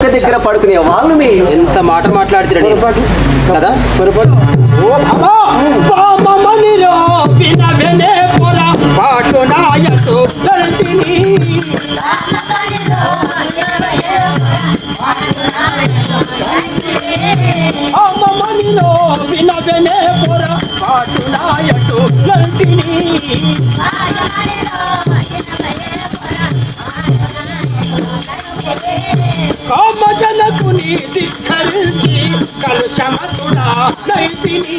దగ్గర పడుకునే వాళ్ళు మీ ఎంత మాట మాట్లాడుతున్నాడు కదా? పామమనిలో వినవెనే పొర పాటు వినవెనే పొర గంటిని కామజనకుని ధిక్కరించి కలుషమతుడా నైతిని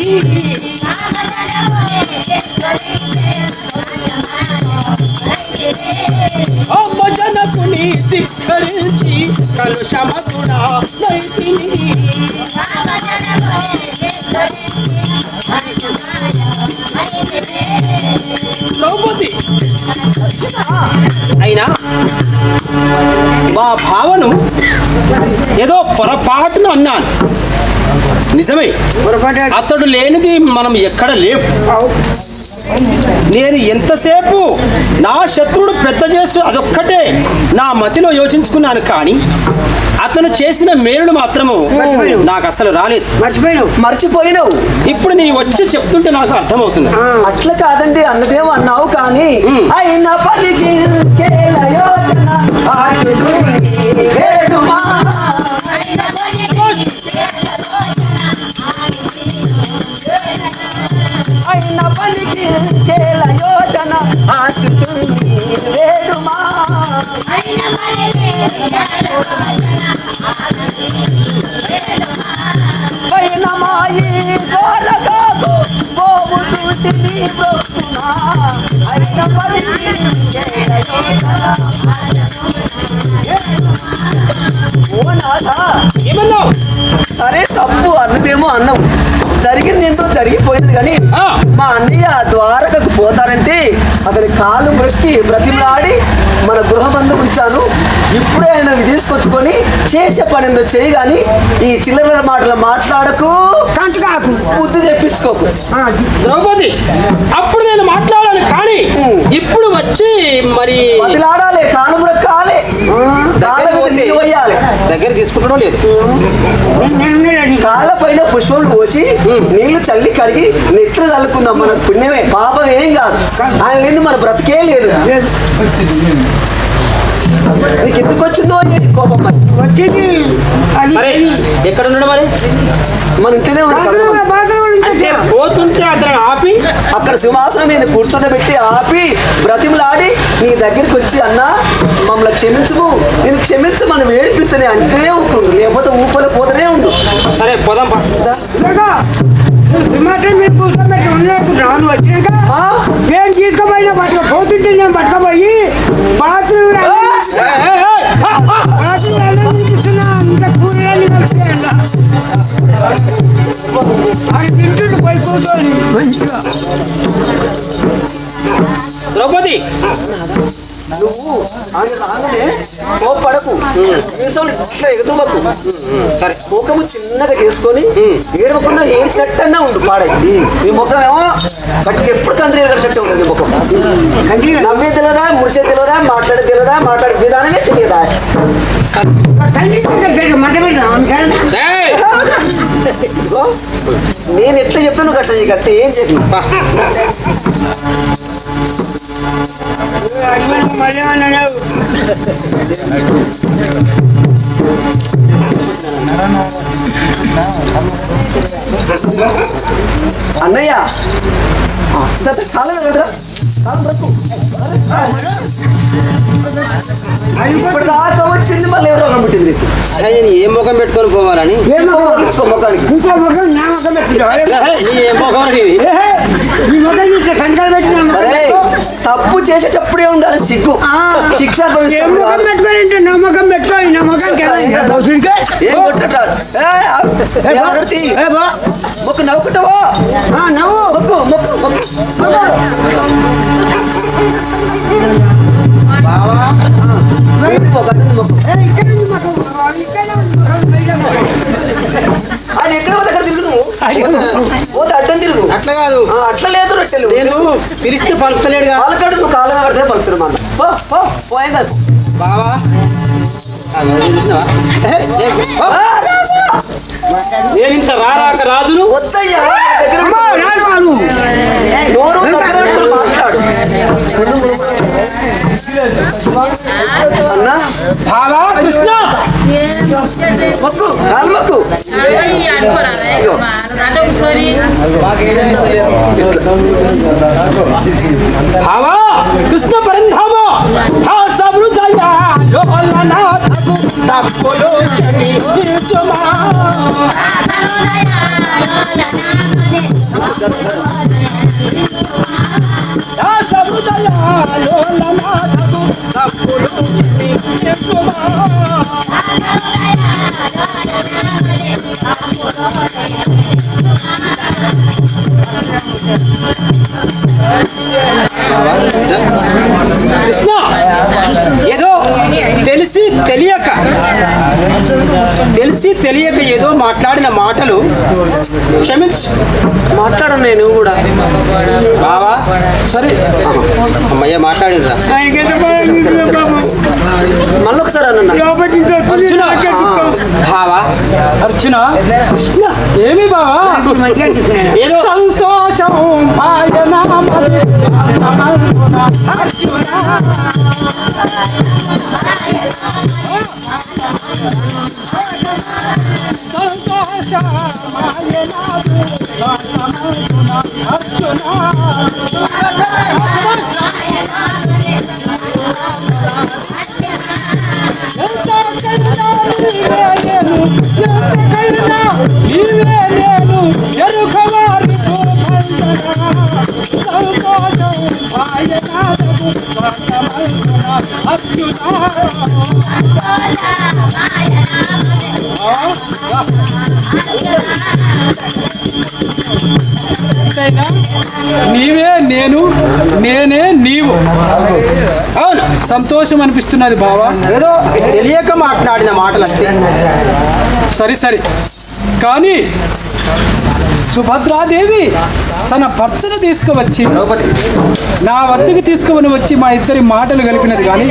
కామజనకుని ధిక్కరించి కలుషమతుడా నైతిని ద్రౌపది! అయినా మా భావను ఏదో పొరపాటున అన్నాను. నిజమే అతడు లేనిది మనం ఎక్కడ లేవు నేను ఎంతసేపు నా శత్రువుడు పెద్ద చేసు అదొక్కటే నా మతిలో యోచించుకున్నాను కానీ అతను చేసిన మేలును మాత్రము నాకు అసలు రాలేదు. మర్చిపోయినావు. మర్చిపోయినావు. ఇప్పుడు నీ వచ్చి చెప్తుంటే నాకు అర్థమవుతుంది. అట్లా కాదండి అన్నదేమో అన్నావు కానీ అయిన యోచన వేడుమా యోచన నాథా ఏమన్నావు అరే తప్పు అన్నదేమో అన్నావు జరిగింది ఏంటో జరిగిపోయింది కానీ. మా అన్నయ్య ద్వారకకు పోతారంటే అతని కాలు మొక్కి బ్రతిమలాడి మన గృహబంధు ఉంచాను ఇప్పుడే ఆయన తీసుకొచ్చుకొని చేసే పని ఏందో చేయి కానీ ఈ చిల్లర మాటలు మాట్లాడకు. కంచుకాకు బుద్ధి తెప్పించుకోకు. ద్రౌపది అప్పుడు నేను మాట్లాడాలి కానీ ఇప్పుడు వచ్చి మరి కాలు. పోతే నీళ్ళు పోయాలి. దగ్గర తీసుకుంటడం లేదు. కాళ్ళ పైన పుష్పములు పోసి నీళ్ళు చల్లి కడిగి నెట్లు చల్లుకుందాం మన. పుణ్యమే. పాపం ఏం కాదు. ఆయన లేని మన బ్రతికే లేదు. నీకు ఎందుకు వచ్చిందో కోపం మరి. వచ్చింది అది సరే ఎక్కడ ఉన్నాడు మరి? మన ఇంట్లోనే ఉన్నాడు అంటే పోతుంటే అతను ఆపి? అక్కడ సింహాసనం మీద కూర్చోబెట్టి ఆపి బ్రతిమలాడి నీ దగ్గరికి వచ్చి అన్నా మమ్మల్ని క్షమించము. నేను క్షమించు మనం ఏడిపిస్తేనే అంటేనే ఉంటుంది లేకపోతే ఊపలు పోతూనే ఉండు. సరే పోదాం. సింహాసనం మీద కూర్చోబెట్టి వచ్చినాక ఆ? నేను తీసుకుపోయినా పట్టుక పోతుంటే నేను ద్రౌపది! నువ్వు ఆయన రాగానే కోపడకు. మీసాలు ఇట్లా ఎగదమ్మకు సరే. ముఖము చిన్నగా చేసుకొని ఏడవకుండా ఏడ్చినట్టన్నా ఉండు పాడై. నీ ముఖం ఏమో కట్టుకు ఎప్పుడు తండ్రి ఏడ్చినట్టే ఉంటుంది నీ ముఖం. నవ్వే తెలియదా ముడిసే తెలియదా మాట్లాడే తెలియదా మాట్లాడే విధానమే తెలియదా? నేను ఎట్లా చెప్పాను కట్ట ఈ కట్టి ఏం చెప్పి పా. మళ్ళీ అన్నావు అన్నయ్య. ఇప్పుడు వచ్చింది మళ్ళీ ఎవరో పుట్టింది నీకు. అరే, నేను ఏ ముఖం పెట్టుకొని పోవాలని? ముఖానికి. ఇంకో ముఖం నా ముఖం పెట్టినావు ఏయ్, నీ ఏ ముఖం అనేది ఈ ముఖం పెట్టినా తప్పు చేసేటప్పుడే ఉండాలి సిగ్గు శిక్ష పెట్టుకోవాలి నవ్వుకుంటావో నవ్వు మొక్కు మొక్కు ఆయన ఎక్కడ అక్కడ తిరుగు నువ్వు పోతే అడ్డం తిరుగు అట్లా కాదు అట్లా పిలిస్తే కాలు కట్టే పంచుడు మన బావా నేను ఇంత రారాక రాజును వద్దయ్యా దగ్గర అన్నా బాగా కృష్ణ మొక్కు కాల్మక్కు బావా కృష్ణ పరంధామ ఆ సమృద్ధయ లోలనాథకు తప్పులు క్షమించుమా ఆ మాట్లాడిన మాటలు క్షమించు. మాట్లాడను నేను కూడా. బావా సరే. అమ్మయ్య మాట్లాడినరా ఆయనకెంత బాధ ఉంటుంది బాబు మళ్ళీ ఒకసారి అన్న. బావా? అర్చన ఏమి బావా ఇప్పుడు మంచిగా అనిపిస్తున్నాయి. ఏదో సంతోషం పాయనామలి అర్జున నీవే నేను నేనే నీవు. అవును సంతోషం అనిపిస్తున్నది బావా. ఏదో తెలియక మాట్లాడిన మాటలు అంతే సరే సరే. కానీ సుభద్రాదేవి తన భర్తను తీసుకువచ్చి నా వద్దకు తీసుకుని వచ్చి మా ఇద్దరి మాటలు కలిపినది కానీ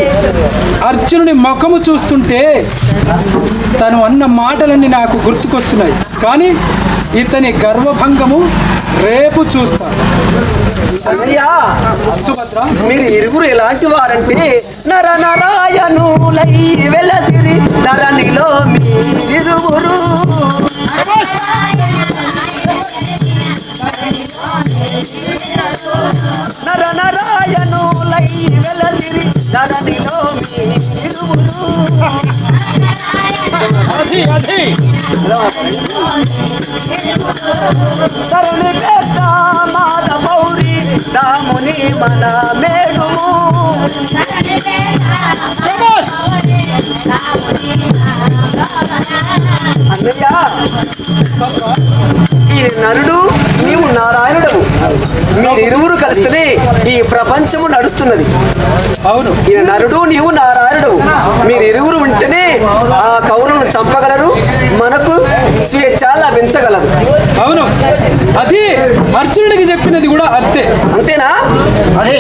అర్జునుడి ముఖము చూస్తుంటే తను అన్న మాటలన్నీ నాకు గుర్తుకొస్తున్నాయి. కానీ ఇతని గర్వభంగము రేపు చూస్తాను. సుభద్ర? మీరు ఇరుగురు ఎలాంటి వారంటే నర నారాయణులై వెలసిరి ధరణిలో మీరిరువురు నర నారాయణులై వెలసిరి ధరణిలో అది అది తరణి ఈ నరుడు నీవు నారాయణుడవు. మీరిరువురు కలిస్తేనే ఈ ప్రపంచము నడుస్తున్నది. అవును. ఈ నరుడు నీవు నారాయణుడు మీరిరువురు ఉంటేనే ఆ కౌరులను చంపగలరు. మనకు స్వేచ్ఛ లభించగలదు అవును. అది అర్జునుడికి చెప్పినది కూడా అంతే. అంతేనా? అదే.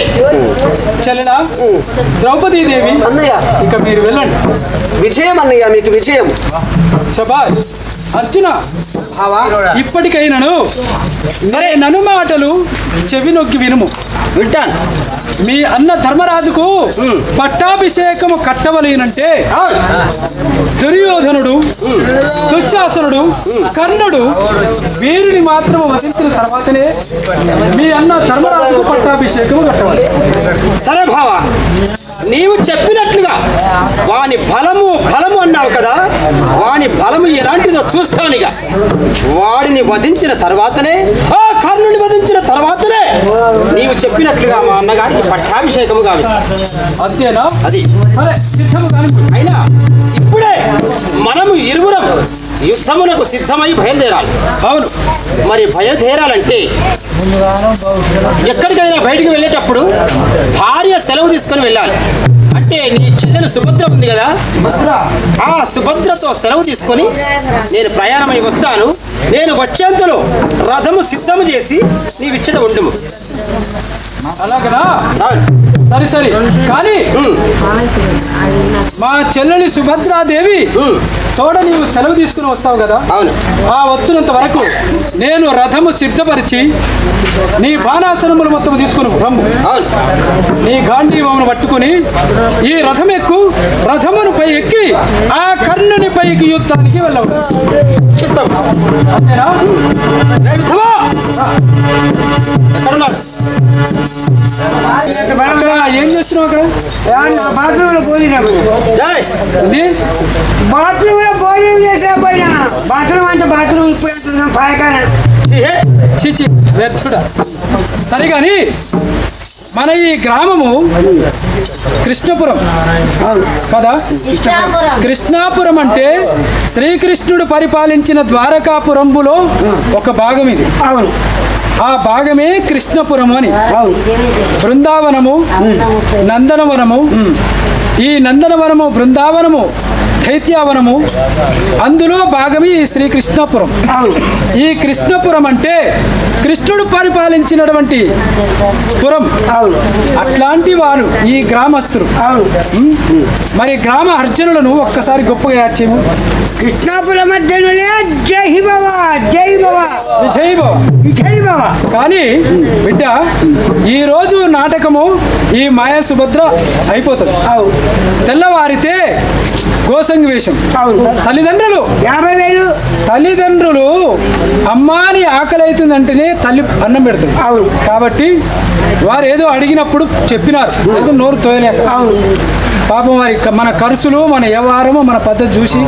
చెల్లెనా ద్రౌపదీదేవి అన్నయ్య. ఇక మీరు వెళ్ళండి. విజయం అన్నయ్య మీకు విజయం. శబాష్ అర్జున? ఇప్పటికైనాను. సరే నను మాటలు చెవి నొక్కి వినుము. వింటాను మీ అన్న ధర్మరాజుకు పట్టాభిషేకము కట్టవలేనంటే దుర్యోధనుడు దుశ్శాసనుడు కర్ణుడు వీరిని మాత్రం వధించిన తర్వాతనే మీ అన్న ధర్మరాజుకు పట్టాభిషేకము కట్టవాలి. సరే భావ నీవు చెప్పినట్లుగా వాని బలము బలము అన్నావు కదా వాని బలము ఎలాంటిదో చూస్తానుగా వాడిని వధించిన తర్వాతనే ఆ కర్ణుని వధించిన తర్వాతనే నీవు చెప్పినట్లుగా మా అన్నగారికి పట్టాభిషేకము అంతేనా? అది. అయినా ఇప్పుడే మనము ఇరువురం యుద్ధమునకు సిద్ధమై బయలుదేరాలి. అవును. మరి బయలుదేరాలంటే ఎక్కడికైనా బయటికి వెళ్ళేటప్పుడు భార్య సెలవు తీసుకొని వెళ్ళాలి. అంటే నీ చెల్లెలు సుభద్ర ఉంది కదా? ఆ సుభద్రతో సెలవు తీసుకొని నేను ప్రయాణమై వస్తాను. నేను వచ్చేంతలో రథము సిద్ధము చేసి నీవిచ్చట ఉండుము. అలాగనా అవును. సరే సరే. కానీ మా చెల్లెలి సుభద్రాదేవి తోడ నీవు సెలవు తీసుకుని వస్తావు కదా? అవును. ఆ వచ్చినంత వరకు నేను రథము సిద్ధపరిచి నీ బాణాసనములు మొత్తం తీసుకుని రమ్ము. అవును. నీ గాంధీవమును పట్టుకుని ఈ రథం ఎక్కు రథమును పై ఎక్కి ఆ కర్ణుని పైకి యుద్ధానికి వెళ్ళవు చిత్తం అంతేనా ఏ చేస్తున్నావు అక్కడ బాత్రూంలో బాత్రూంలో భోజనం బాత్రూమ్ అంటే బాత్రూమ్ ఇప్పుడు పాయకాన. చిచి సరే కానీ మన ఈ గ్రామము కృష్ణపురం. కదా? కృష్ణాపురం. అంటే శ్రీకృష్ణుడు పరిపాలించిన ద్వారకాపురంబులో ఒక భాగం ఇది. అవును. ఆ భాగమే కృష్ణపురం అని. అవును. బృందావనము నందనవనము. ఈ నందనవనము బృందావనము దైత్యావనము అందులో భాగమే ఈ శ్రీకృష్ణపురం. అవును. ఈ కృష్ణపురం అంటే కృష్ణుడు పరిపాలించినటువంటి పురం. అవును. అట్లాంటి వారు ఈ గ్రామస్తులు. మరి గ్రామ అర్జునులను ఒక్కసారి గొప్పగా యాచేము కృష్ణాపుర మధ్యలోనే జై బాబా జై విజయ్ బాబా కానీ బిడ్డ ఈ రోజు నాటకము ఈ మాయా సుభద్ర అయిపోతుంది. తెల్లవారితే గోసంగి వేషం అవును. తల్లిదండ్రులు. యాభై వేలు. తల్లిదండ్రులు అమ్మాని ఆకలి అవుతుందంటేనే తల్లి అన్నం పెడుతుంది. అవును. కాబట్టి వారు ఏదో అడిగినప్పుడు చెప్పినారు. ఏదో నోరు తోయలేక. అవును. పాపం వారి మన ఖర్చులు మన వ్యవహారము మన పద్ధతి చూసి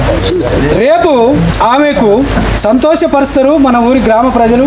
రేపు ఆమెకు సంతోషపరుస్తారు మన ఊరి గ్రామ ప్రజలు.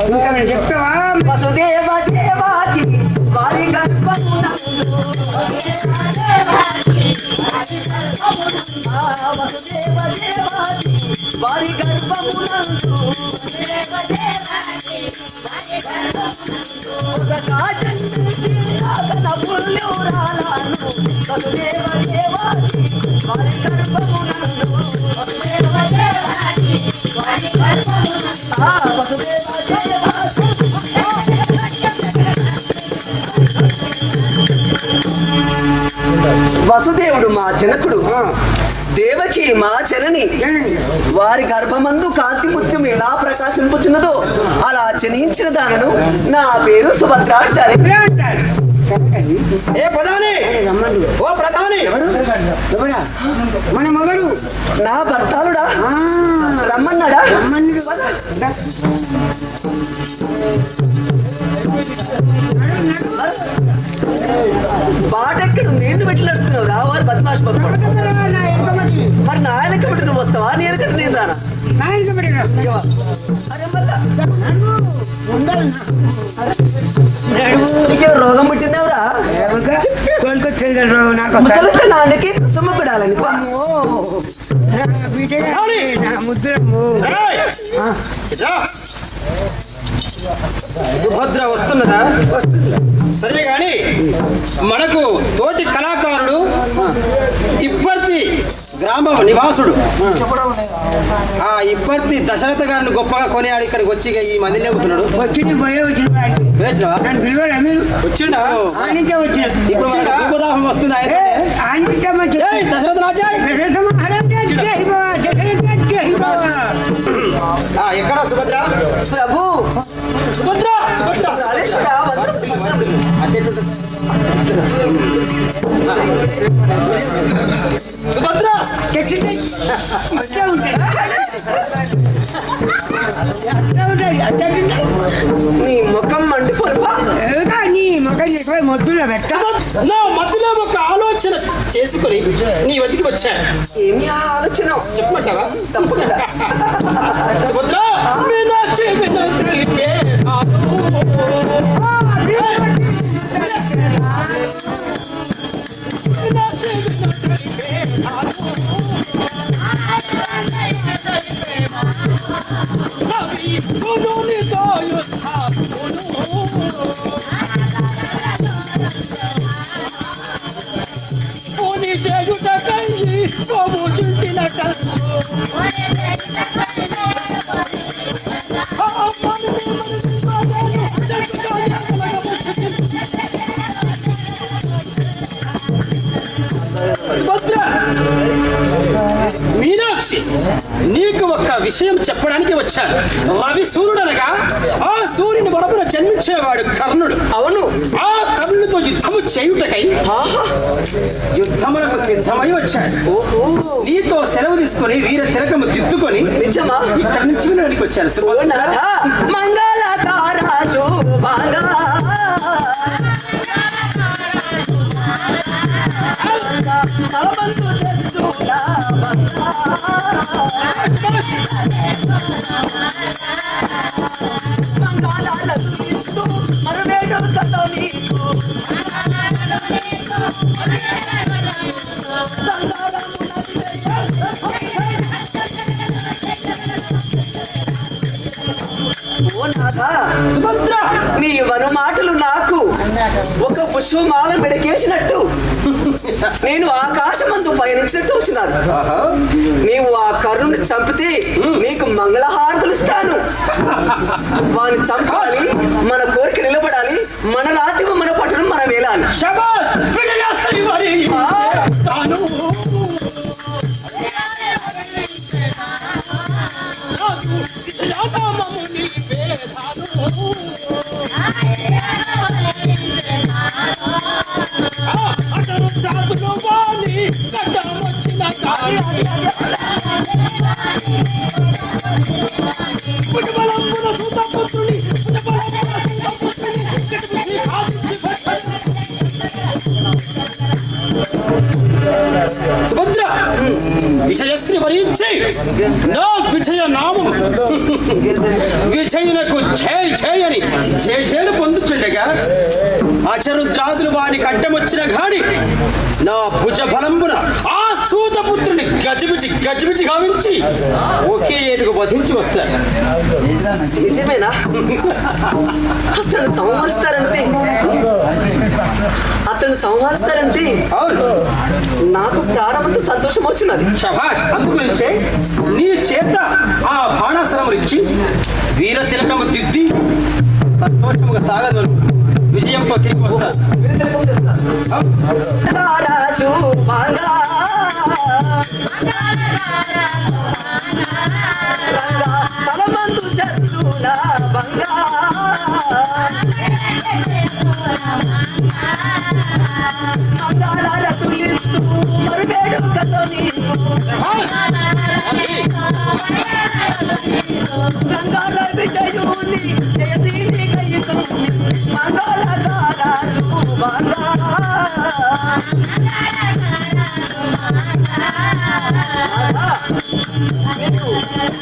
ఇంకా నేను చెప్తావా వసుదేవ దేవాకి వారి గర్భమునందు వసుదేవ వారి గర్భమునందు ఒకగా జన్మించి రాగన పుల్లురాలను వసుదేవ దేవాకి వారి గర్భమునందు వసుదేవ దేవాకి వసుదేవుడు మా జనకుడు. దేవకి మా జనని. వారి గర్భమందు కాంతి ముత్యం ఎలా ప్రకాశింపుచున్నదో అలా జనించిన దానను నా పేరు సుభద్ర ఏ ప్రధాని ఓ ప్రధాని! మన మగడు. నా భర్తాలుడా? రమ్మన్నాడా? రమ్మన్నాడు. దా. బాటెక్కడు నేను పెట్టి నడుస్తున్నావు. రా వారు బద్మాష్ ఎంకమటి? మరి నా ఆయన కమిటీ నువ్వు వస్తావా? నేను కట్టి నేను రానా రోగం పుట్టిందేవరా నాకు ముద్రము. సుభద్ర వస్తున్నదా? సరే గాని మనకు తోటి కళాకారుడు ఇప్పటి గ్రామ నివాసుడు. ఆ ఇప్పటి దశరథ గారిని గొప్పగా కొనియాడి ఇక్కడికి వచ్చి ఈ మందిలో కూర్చున్నాడు వచ్చింది పోయే ఇప్పుడు భూపదాహం వస్తుంది ఆయన దశరథ రాజా! దశరథ ఎక్కడ సుభద్ర? ప్రభు. సుభద్ర! సుభద్ర. అటే అట్లా ఉంటాయి అట్లా ఉంటాయి అట్లా ఉంటాయి నీ ముఖం మండిపోతువా ఏదో నీ ముఖం ఎక్కువ మొద్దులో పెట్ట నా మధ్యలో ఒక ఆలోచన చేసుకుని నీ వద్దకు వచ్చాను ఏమి ఆలోచన? చెప్పమంటావా? తప్పకుండా. సుభద్ర మీనాక్షి యుద్ధమును పోనీ చేయుటకై బాబు చుట్టిన కంచు మీనాక్షి నీకు ఒక విషయం చెప్పడానికి వచ్చాను. రవి సూర్యుడు అనగా ఆ సూర్యుని వరపున జన్మించేవాడు కర్ణుడు. అవును. ఆ కర్ణుడితో యుద్ధము చేయుటకై యుద్ధములకు సిద్ధమై వచ్చాడు. ఓహో. నీతో సెలవు తీసుకొని వీర తిలకము దిద్దుకొని నిజమా? ఇక్కడి నుంచి వినడానికి వచ్చాను. నాథ సుభద్ర నీ వను మాటలు నాకు ఒక పుష్పమాల మెడకేసినట్టు నేను ఆకాశమందు పయనించినట్టు వచ్చినాను. నీవు ఆ కరుణ్ణి చంపితే నీకు మంగళహారతులు ఇస్తాను. వాని చంపాలి మన కోరిక నిలబడాలి మన రాజ్యం మన పట్టణం మనం వెళ్ళాలి శబాష్ విజయాశ్రీ వారి తాను నాకు విజయానామము నీవే తాను. ఆ అతను జాతులు వాణి గడ్డమొచ్చిన కాని పుటబలంబున నా విజయ నామము విజయునకు జయ జయ అని. జయ జయలు పొందుతుండగా అచరుద్రాజులు వాని కట్టమొచ్చిన గాని నా భుజ బలంబున ఆ సూతపుత్రుని గజిబిజి గజిబిజి గావించి ఒకే ఏడుగు వధించి వస్తాడు నిజమేనా? అతను సంహరిస్తారంటే? అతను సంహరిస్తారంటే? నాకు ప్రారంభంతో సంతోషం వచ్చినది శభాష్ అందుగురించే నీ చేత ఆ బాణాసరములు ఇచ్చి వీర తిలకము దిద్ది సంతోషముగా సాగదు విజయంతో తిరిగి వస్తా.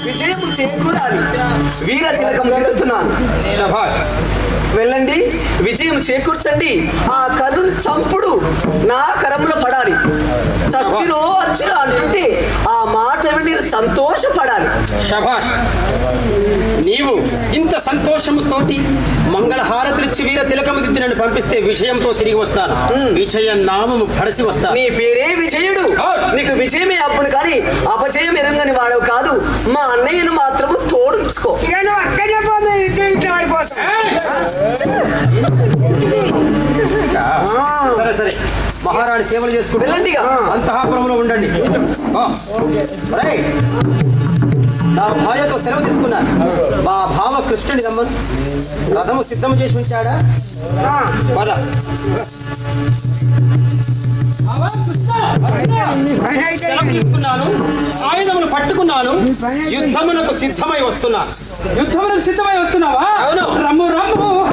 విజయం చేకూరాలి వీర తిలకం వెళ్తున్నాను వెళ్ళండి విజయం చేకూర్చండి. ఆ కరుణ్ చంపుడు నా కరంలో పడాలి సస్తిలో వచ్చిన అంటే ఆ మాట విని నేను శభాష్ నీవు ఇంత సంతోషముతోటి మంగళహారతులిచ్చి వీర తిలకము దిద్ది నన్ను పంపిస్తే విజయంతో తిరిగి వస్తాను. విజయ నామము పడసి వస్తాను. నీ పేరే విజయుడు. నీకు విజయమే అప్పుడు కానీ అపజయం ఎరంగని వాడవు కాదు. మా అన్నయ్యను మాత్రము అక్కడే పడిపోతాం సరే సరే. మహారాణి సేవలు చేసుకుంటూ. అంతఃపురంలో ఉండండి. నా భార్యతో సెలవు తీసుకున్నాను. మా భావ కృష్ణుని రమ్మను రథము సిద్ధం చేసి ఉంచాడా? పద. తీసుకున్నాను. ఆయుధములు పట్టుకున్నాను. యుద్ధమునకు సిద్ధమై వస్తున్నాను యుద్ధములకు సిద్ధమై వస్తున్నావా? అవును. రమ్ము రమ్ము రథము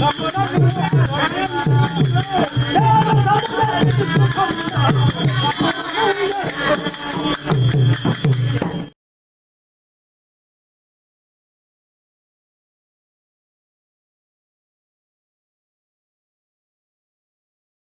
Come on.